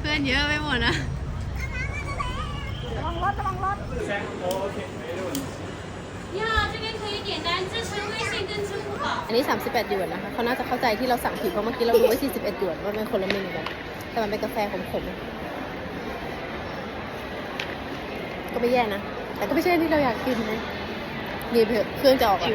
เพื่อนเยอะไปหมดนะระวังรถระวังรถ，อันนี้ 38หยวนนะคะเขาน่าจะเข้าใจที่เราสั่งผิดเพราะเมื่อกี้เราดูว่า41หยวนว่าเป็นคนละเมนูกันแต่มันเป็นกาแฟขมๆก็ไม่แย่นะ แต่ก็ไม่ใช่ที่เราอยากกินนะนี่เพื่อเครื่องจะออกอะ